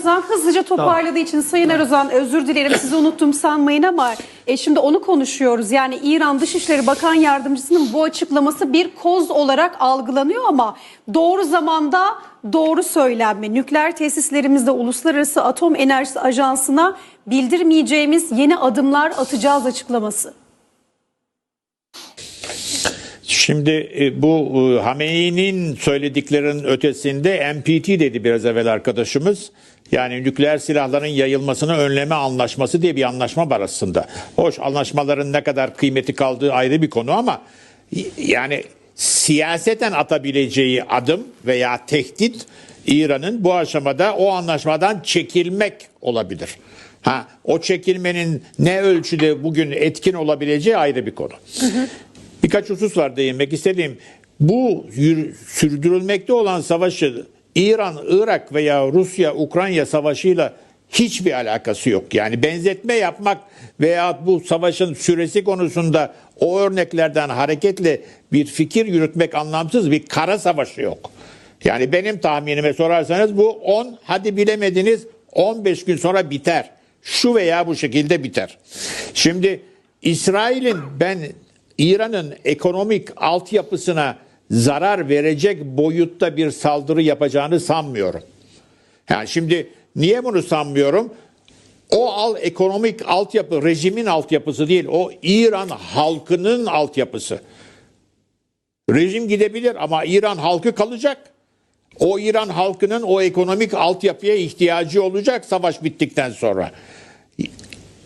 Erozan hızlıca toparladığı için Sayın Erozan özür dilerim sizi unuttum sanmayın ama e, şimdi onu konuşuyoruz. Yani İran Dışişleri Bakan Yardımcısının bu açıklaması bir koz olarak algılanıyor ama doğru zamanda doğru söylenme. Nükleer tesislerimizde Uluslararası Atom Enerjisi Ajansı'na bildirmeyeceğimiz yeni adımlar atacağız açıklaması. Şimdi e, bu e, Hameyni'nin söylediklerinin ötesinde NPT dedi biraz evvel arkadaşımız. Yani nükleer silahların yayılmasını önleme anlaşması diye bir anlaşma var aslında. Hoş anlaşmaların ne kadar kıymeti kaldığı ayrı bir konu ama yani siyaseten atabileceği adım veya tehdit İran'ın bu aşamada o anlaşmadan çekilmek olabilir. Ha, o çekilmenin ne ölçüde bugün etkin olabileceği ayrı bir konu. Birkaç husus var değinmek istediğim. Bu sürdürülmekte olan savaşı İran, Irak veya Rusya, Ukrayna savaşıyla hiçbir alakası yok. Yani benzetme yapmak veya bu savaşın süresi konusunda o örneklerden hareketle bir fikir yürütmek anlamsız bir kara savaşı yok. Yani benim tahminime sorarsanız bu 10 hadi bilemediniz 15 gün sonra biter. Şu veya bu şekilde biter. Şimdi İsrail'in ben İran'ın ekonomik altyapısına zarar verecek boyutta bir saldırı yapacağını sanmıyorum. Yani şimdi niye bunu sanmıyorum? O al ekonomik altyapı rejimin altyapısı değil. O İran halkının altyapısı. Rejim gidebilir ama İran halkı kalacak. O İran halkının o ekonomik altyapıya ihtiyacı olacak savaş bittikten sonra.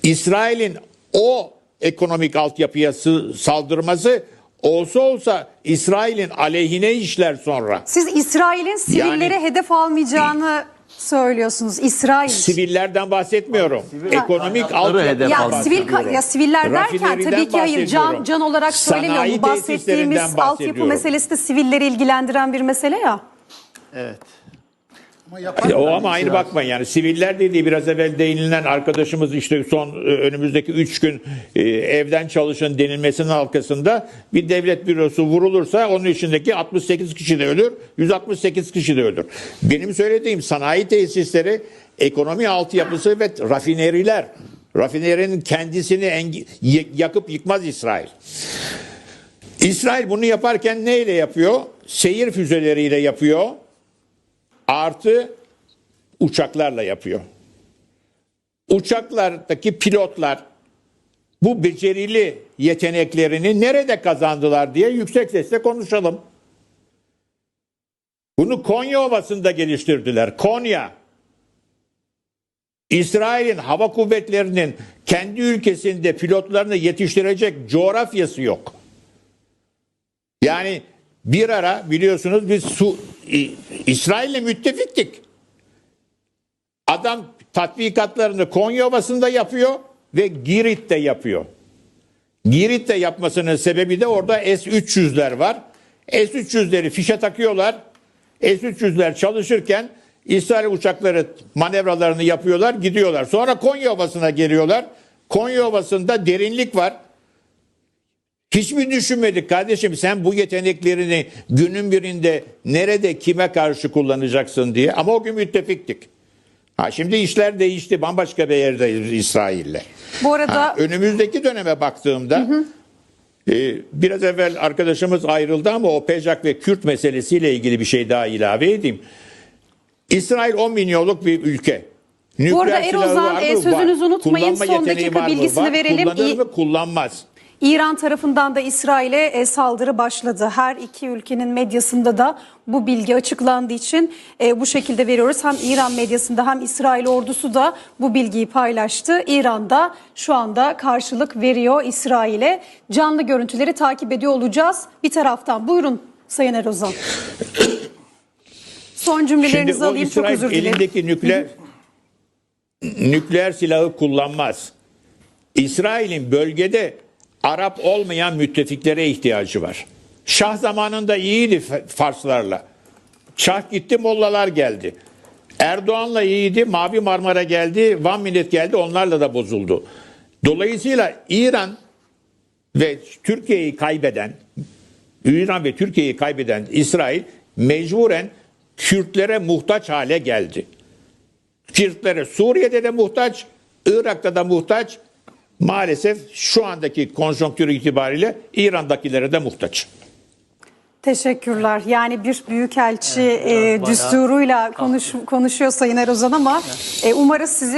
İsrail'in o ekonomik altyapıya sı- saldırması olsa olsa İsrail'in aleyhine işler sonra. Siz İsrail'in sivilleri Yani- hedef almayacağını söylüyorsunuz. İsrail. Sivillerden bahsetmiyorum. Ekonomik Kaynakları altyapıdan hedef ya sivil ya siviller derken tabii ki hayır can can olarak söylemiyorum. Sanayi Bu bahsettiğimiz altyapı meselesi de sivilleri ilgilendiren bir mesele ya. Evet. O ama aynı bakmayın yani siviller dediği biraz evvel değinilen arkadaşımız işte son e, önümüzdeki 3 gün e, evden çalışın denilmesinin arkasında bir devlet bürosu vurulursa onun içindeki 68 kişi de ölür, 168 kişi de ölür. Benim söylediğim sanayi tesisleri, ekonomi altyapısı ve rafineriler. Rafinerinin kendisini engi- y- yakıp yıkmaz İsrail. İsrail bunu yaparken neyle yapıyor? Seyir füzeleriyle yapıyor artı uçaklarla yapıyor. Uçaklardaki pilotlar bu becerili yeteneklerini nerede kazandılar diye yüksek sesle konuşalım. Bunu Konya Ovası'nda geliştirdiler. Konya. İsrail'in hava kuvvetlerinin kendi ülkesinde pilotlarını yetiştirecek coğrafyası yok. Yani bir ara biliyorsunuz biz su İsrail'le müttefiktik. Adam tatbikatlarını Konya Ovası'nda yapıyor ve Girit'te yapıyor. Girit'te yapmasının sebebi de orada S-300'ler var. S-300'leri fişe takıyorlar. S-300'ler çalışırken İsrail uçakları manevralarını yapıyorlar, gidiyorlar. Sonra Konya Ovası'na geliyorlar. Konya Ovası'nda derinlik var. Hiç mi düşünmedik kardeşim sen bu yeteneklerini günün birinde nerede kime karşı kullanacaksın diye ama o gün müttefiktik. Ha şimdi işler değişti bambaşka bir yerdeyiz İsrail'le. Bu arada Ha, önümüzdeki döneme baktığımda e, biraz evvel arkadaşımız ayrıldı ama o Pejak ve Kürt meselesiyle ilgili bir şey daha ilave edeyim. İsrail 10 milyonluk bir ülke. Bu arada Nükleer Erozan, e, sözünüzü Var. unutmayın. Kullanma Son dakika bilgisini Var. verelim. Kullanır mı? Kullanmaz. İran tarafından da İsrail'e e, saldırı başladı. Her iki ülkenin medyasında da bu bilgi açıklandığı için e, bu şekilde veriyoruz. Hem İran medyasında hem İsrail ordusu da bu bilgiyi paylaştı. İran da şu anda karşılık veriyor İsrail'e. Canlı görüntüleri takip ediyor olacağız bir taraftan. Buyurun Sayın Erozan. Son Şimdi cümlelerinizi o alayım çok özür dilerim. elindeki nükleer nükleer silahı kullanmaz. İsrail'in bölgede Arap olmayan müttefiklere ihtiyacı var. Şah zamanında iyiydi Farslarla. Şah gitti Mollalar geldi. Erdoğan'la iyiydi. Mavi Marmara geldi. Van Millet geldi. Onlarla da bozuldu. Dolayısıyla İran ve Türkiye'yi kaybeden İran ve Türkiye'yi kaybeden İsrail mecburen Kürtlere muhtaç hale geldi. Kürtlere Suriye'de de muhtaç, Irak'ta da muhtaç. Maalesef şu andaki konjonktür itibariyle İran'dakilere de muhtaç. Teşekkürler. Yani bir büyükelçi Evet, e, düsturuyla konuş, konuşuyor Sayın Erozan ama e, umarız sizi